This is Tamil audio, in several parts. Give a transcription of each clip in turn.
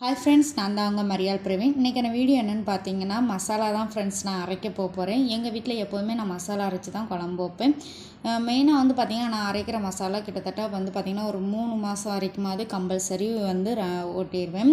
ஹாய் ஃப்ரெண்ட்ஸ் நான் தான் அவங்க மரியாள் பிரவீன். இன்றைக்கான வீடியோ என்னென்னு பார்த்தீங்கன்னா மசாலா தான் ஃப்ரெண்ட்ஸ் நான் அரைக்க போக போகிறேன் எங்கள் வீட்டில் எப்போதுமே நான் மசாலா அரைச்சி தான் குழம்பு வைப்பேன். மெயினாக வந்து பார்த்திங்கன்னா நான் அரைக்கிற மசாலா கிட்டத்தட்ட வந்து பார்த்திங்கன்னா ஒரு மூணு மாதம் வரைக்குமாவது கம்பல்சரி வந்து ர- ஓட்டிடுவேன்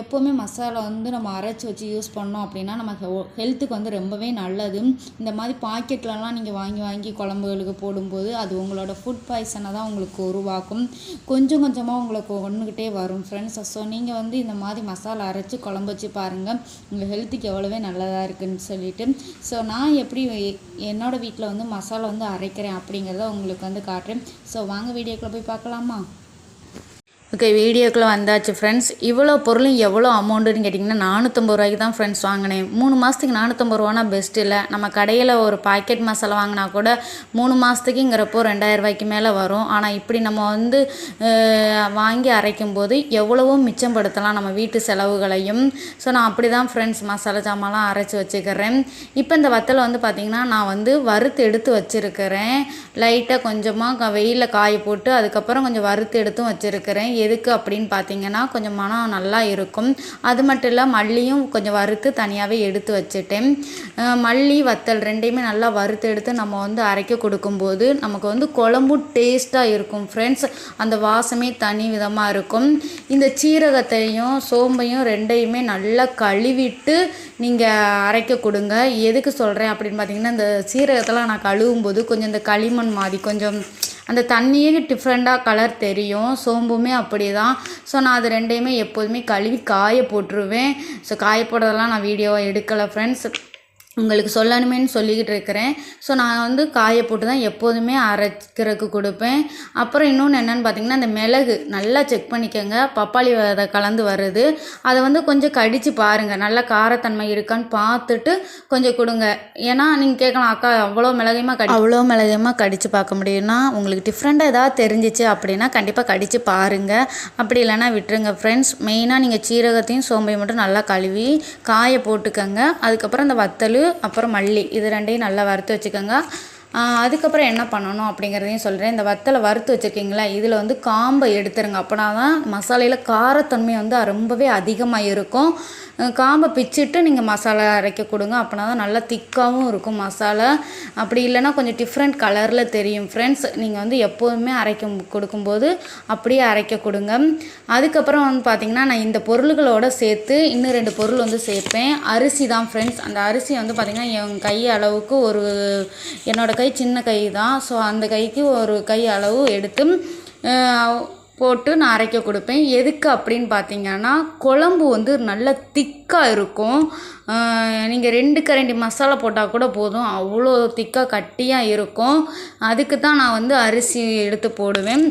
எப்போவுமே மசாலா வந்து நம்ம அரைச்சி வச்சு யூஸ் பண்ணோம் அப்படின்னா நமக்கு ஹெல்த்துக்கு வந்து ரொம்பவே நல்லது. இந்த மாதிரி பாக்கெட்லலாம் நீங்கள் வாங்கி வாங்கி குழம்புகளுக்கு போடும்போது அது உங்களோட ஃபுட் பாய்சனை தான் உங்களுக்கு உருவாக்கும். கொஞ்சம் கொஞ்சமாக உங்களுக்கு ஒன்றுக்கிட்டே வரும் ஃப்ரெண்ட்ஸ் ஸோ நீங்கள் வந்து இந்த மாதிரி மசாலா அரைச்சி குழம்பு வச்சு பாருங்கள் உங்கள் ஹெல்த்துக்கு எவ்வளோவே நல்லதாக இருக்குன்னு சொல்லிட்டு. ஸோ நான் எப்படி என்னோடய வீட்டில் வந்து மசாலா வந்து அரைக்கிறேன் அப்படிங்கிறத உங்களுக்கு வந்து காட்டுறேன். ஸோ வாங்க வீடியோக்குள்ளே போய் பார்க்கலாமா? ஓகே வீடியோக்குள்ளே வந்தாச்சு ஃப்ரெண்ட்ஸ் இவ்வளோ பொருளும் எவ்வளோ அமௌண்ட்டுன்னு கேட்டிங்கன்னா நானூற்றம்பது ரூபாய்க்கு தான் ஃப்ரெண்ட்ஸ் வாங்கினேன். மூணு மாதத்துக்கு நானூற்றம்பது ரூபானா பெஸ்ட் இல்லை. நம்ம கடையில் ஒரு பாக்கெட் மசாலா வாங்கினா கூட மூணு மாதத்துக்குங்கிறப்போ ரெண்டாயிரம் ரூபாய்க்கு மேலே வரும். ஆனால் இப்படி நம்ம வந்து வாங்கி அரைக்கும் போது எவ்வளவோ மிச்சப்படுத்தலாம் நம்ம வீட்டு செலவுகளையும். ஸோ நான் அப்படி தான் ஃப்ரெண்ட்ஸ் மசாலா சாமான்லாம் அரைச்சி வச்சுக்கிறேன். இப்போ இந்த வத்தலை வந்து பார்த்திங்கன்னா நான் வந்து வறுத்து எடுத்து வச்சுருக்கிறேன். லைட்டாக கொஞ்சமாக வெயிலில் காய போட்டு அதுக்கப்புறம் கொஞ்சம் வறுத்து எடுத்தும் வச்சுருக்கிறேன். எதுக்கு அப்படின்னு பார்த்தீங்கன்னா கொஞ்சம் மனம் நல்லா இருக்கும். அது மட்டும் இல்லை மல்லியும் கொஞ்சம் வறுத்து தனியாகவே எடுத்து வச்சுட்டேன். மல்லி வத்தல் ரெண்டையுமே நல்லா வறுத்து எடுத்து நம்ம வந்து அரைக்க கொடுக்கும்போது நமக்கு வந்து குழம்பு டேஸ்ட்டாக இருக்கும் ஃப்ரெண்ட்ஸ் அந்த வாசமே தனி விதமாக இருக்கும். இந்த சீரகத்தையும் சோம்பையும் ரெண்டையுமே நல்லா கழுவிட்டு நீங்கள் அரைக்க கொடுங்க. எதுக்கு சொல்கிறேன் அப்படின்னு பார்த்தீங்கன்னா இந்த சீரகத்தெல்லாம் நான் கழுவும் போது கொஞ்சம் இந்த களிமண் மாதிரி கொஞ்சம் அந்த தண்ணியே டிஃப்ரெண்ட்டாக கலர் தெரியும். சோம்புமே அப்படி தான் ஸோ நான் அது ரெண்டையுமே எப்போதுமே கழுவி காய போட்டுருவேன். ஸோ காய போடுறதெல்லாம் நான் வீடியோவாக எடுக்கலை ஃப்ரெண்ட்ஸ் உங்களுக்கு சொல்லணுமேன்னு சொல்லிக்கிட்டு இருக்கிறேன். ஸோ நான் வந்து காய போட்டு தான் எப்போதுமே அரைக்கிறதுக்கு கொடுப்பேன். அப்புறம் இன்னொன்று என்னென்னு பார்த்தீங்கன்னா அந்த மிளகு நல்லா செக் பண்ணிக்கோங்க. பப்பாளி விதை கலந்து வருது. அதை வந்து கொஞ்சம் கடித்து பாருங்கள் நல்லா காரத்தன்மை இருக்கான்னு பார்த்துட்டு கொஞ்சம் கொடுங்க. ஏன்னா நீங்கள் கேட்கலாம் அக்கா அவ்வளோ மிளகையுமா கடி அவ்வளோ மிளகையுமா கடித்து பார்க்க முடியும்னா உங்களுக்கு டிஃப்ரெண்ட்டாக ஏதாவது தெரிஞ்சிச்சு அப்படின்னா கண்டிப்பாக கடித்து பாருங்கள் அப்படி இல்லைன்னா விட்டுருங்க ஃப்ரெண்ட்ஸ் மெயினாக நீங்கள் சீரகத்தையும் சோம்பையும் மட்டும் நல்லா கழுவி காய போட்டுக்கோங்க. அதுக்கப்புறம் அந்த வத்தல் அப்புறம் மல்லி இது ரெண்டையும் நல்லா வறுத்து வச்சுக்கோங்க. அதுக்கப்புறம் என்ன பண்ணணும் அப்படிங்கிறதையும் சொல்கிறேன் இந்த வத்தலை வறுத்து வச்சுருக்கீங்களா? இதில் வந்து காம்பை எடுத்துருங்க. அப்படின்னா தான் மசாலையில் காரத்தன்மை வந்து ரொம்பவே அதிகமாக இருக்கும் காம்பை பிச்சுட்டு நீங்கள் மசாலா அரைக்க கொடுங்க. அப்போனா தான் நல்லா திக்காகவும் இருக்கும் மசாலா. அப்படி இல்லைன்னா கொஞ்சம் டிஃப்ரெண்ட் கலரில் தெரியும் ஃப்ரெண்ட்ஸ் நீங்கள் வந்து எப்போதுமே அரைக்க கொடுக்கும்போது அப்படியே அரைக்க கொடுங்க. அதுக்கப்புறம் வந்து பார்த்திங்கன்னா நான் இந்த பொருள்களோட சேர்த்து இன்னும் ரெண்டு பொருள் வந்து சேர்ப்பேன். அரிசி தான் ஃப்ரெண்ட்ஸ் அந்த அரிசி வந்து பார்த்திங்கன்னா என் கை அளவுக்கு ஒரு என்னோட கை சின்ன கை தான். ஸோ அந்த கைக்கு ஒரு கை அளவு எடுத்து போட்டு நான் அரைக்க கொடுப்பேன். எதுக்கு அப்படின்னு பார்த்தீங்கன்னா குழம்பு வந்து நல்ல திக்காக இருக்கும். நீங்கள் ரெண்டு கரண்டி மசாலா போட்டால் கூட போதும். அவ்வளோ திக்காக கட்டியாக இருக்கும். அதுக்கு தான் நான் வந்து அரிசி எடுத்து போடுவேன்.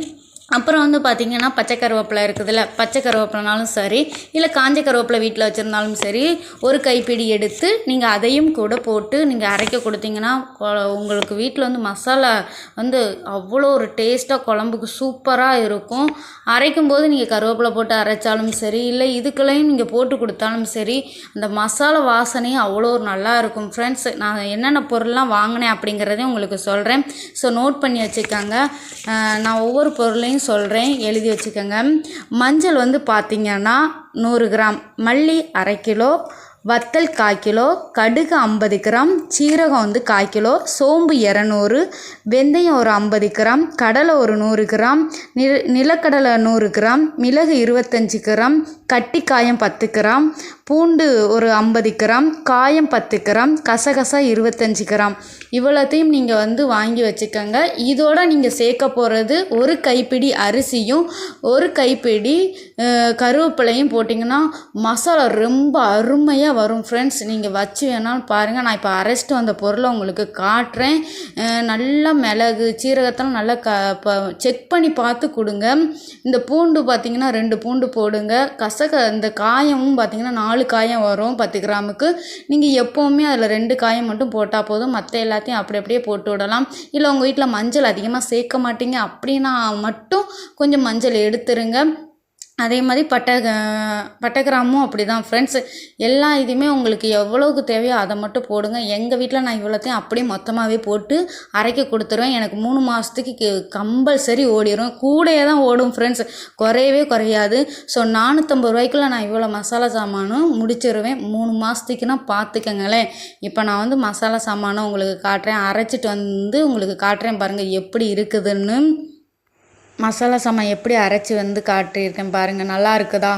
அப்புறம் வந்து பார்த்தீங்கன்னா பச்சை கருவேப்பிலை இருக்குதுல்ல பச்சை கருவேப்பிலைனாலும் சரி இல்லை காஞ்ச கருவேப்பிலை வீட்டில் வச்சுருந்தாலும் சரி ஒரு கைப்பிடி எடுத்து நீங்கள் அதையும் கூட போட்டு நீங்கள் அரைக்க கொடுத்தீங்கன்னா கொ- உங்களுக்கு வீட்டில் வந்து மசாலா வந்து அவ்வளோ ஒரு டேஸ்ட்டாக குழம்புக்கு சூப்பராக இருக்கும். அரைக்கும் போது நீங்கள் கருவேப்பிலை போட்டு அரைச்சாலும் சரி இல்லை இதுக்குள்ளேயும் நீங்கள் போட்டு கொடுத்தாலும் சரி அந்த மசாலா வாசனையும் அவ்வளோ ஒரு நல்லா இருக்கும். ஃப்ரெண்ட்ஸ் நான் என்னென்ன பொருள்லாம் வாங்கினேன் அப்படிங்கிறதையும் உங்களுக்கு சொல்கிறேன் ஸோ நோட் பண்ணி வச்சுக்கோங்க. நான் ஒவ்வொரு பொருளையும் சொல்கிறேன் எழுதி வச்சுக்கோங்க. மஞ்சள் வந்து பார்த்திங்கன்னா நூறு கிராம். மல்லி அரை கிலோ வத்தல் கால் கிலோ கடுகு ஐம்பது கிராம் சீரகம் வந்து கால் கிலோ சோம்பு இரநூறு வெந்தயம் ஒரு ஐம்பது கிராம் கடலை ஒரு நூறு கிராம் நில நிலக்கடலை நூறு கிராம் மிளகு இருபத்தஞ்சி கிராம் கட்டிக்காயம் பத்து கிராம் பூண்டு ஒரு ஐம்பது கிராம் காயம் பத்து கிராம் கசகசா இருபத்தஞ்சி கிராம். இவ்வளோத்தையும் நீங்கள் வந்து வாங்கி வச்சுக்கோங்க. இதோட நீங்கள் சேர்க்க போகிறது ஒரு கைப்பிடி அரிசியும் ஒரு கைப்பிடி கருவேப்பிலையும் போட்டிங்கன்னா மசாலா ரொம்ப அருமையாக வரும் ஃப்ரெண்ட்ஸ் நீங்கள் வச்சு வேணாலும் பாருங்கள் நான் இப்போ அரைச்சிட்டு வந்த பொருளை உங்களுக்கு காட்டுறேன். நல்லா மிளகு சீரகத்தெல்லாம் நல்லா க செக் பண்ணி பார்த்து கொடுங்க. இந்த பூண்டு பார்த்தீங்கன்னா ரெண்டு பூண்டு போடுங்க. கசக இந்த காயமும் பார்த்தீங்கன்னா நாலு நாலு காயம் வரும் பத்து கிராமுக்கு. நீங்கள் எப்போவுமே அதில் ரெண்டு காயம் மட்டும் போட்டால் போதும். மற்ற எல்லாத்தையும் அப்படி அப்படியே போட்டு விடலாம். இல்லை உங்கள் வீட்டில் மஞ்சள் அதிகமாக சேர்க்க மாட்டீங்க அப்படின்னா மட்டும் கொஞ்சம் மஞ்சள் எடுத்துருங்க. அதே மாதிரி பட்டை க- பட்டை கிராமும் அப்படி தான் ஃப்ரெண்ட்ஸ் எல்லா இதுவுமே உங்களுக்கு எவ்வளோவுக்கு தேவையோ அதை மட்டும் போடுங்க. எங்கள் வீட்டில் நான் இவ்வளோத்தையும் அப்படியே மொத்தமாகவே போட்டு அரைக்க கொடுத்துருவேன். எனக்கு மூணு மாதத்துக்கு கம்பல்சரி ஓடிடும் கூடையே தான் ஓடும் ஃப்ரெண்ட்ஸ் குறையவே குறையாது. ஸோ நானூற்றம்பது ரூபாய்க்குள்ள நான் இவ்வளோ மசாலா சாமானும் முடிச்சிருவேன். மூணு மாதத்துக்குன்னா பார்த்துக்கங்களேன் இப்போ நான் வந்து மசாலா சாமானும் உங்களுக்கு காட்டுறேன். அரைச்சிட்டு வந்து உங்களுக்கு காட்டுறேன் பாருங்கள் எப்படி இருக்குதுன்னு. மசாலா சாமான் எப்படி அரைச்சி வந்து காட்டியிருக்கேன் பாருங்கள் நல்லா இருக்குதா?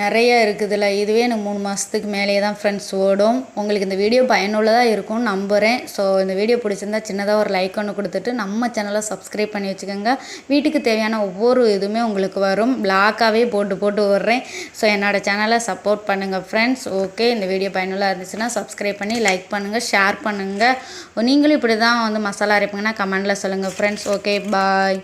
நிறைய இருக்குதுல்ல இதுவே எனக்கு மூணு மாதத்துக்கு மேலேயே தான் ஃப்ரெண்ட்ஸ் ஓடும். உங்களுக்கு இந்த வீடியோ பயனுள்ளதாக இருக்கும்னு நம்புகிறேன் ஸோ இந்த வீடியோ பிடிச்சிருந்தா சின்னதாக ஒரு லைக் ஒன்று கொடுத்துட்டு நம்ம சேனலை சப்ஸ்கிரைப் பண்ணி வச்சுக்கோங்க. வீட்டுக்கு தேவையான ஒவ்வொரு இதுவுமே உங்களுக்கு வரும். பிளாக்காகவே போட்டு போட்டு விட்றேன். ஸோ என்னோட சேனலை சப்போர்ட் பண்ணுங்கள் ஃப்ரெண்ட்ஸ் ஓகே இந்த வீடியோ பயனுள்ளதாக இருந்துச்சுன்னா சப்ஸ்கிரைப் பண்ணி லைக் பண்ணுங்கள் ஷேர் பண்ணுங்கள் நீங்களும் இப்படி தான் வந்து மசாலா அரைப்பீங்கன்னா கமெண்டில் சொல்லுங்கள் ஃப்ரெண்ட்ஸ் ஓகே பாய்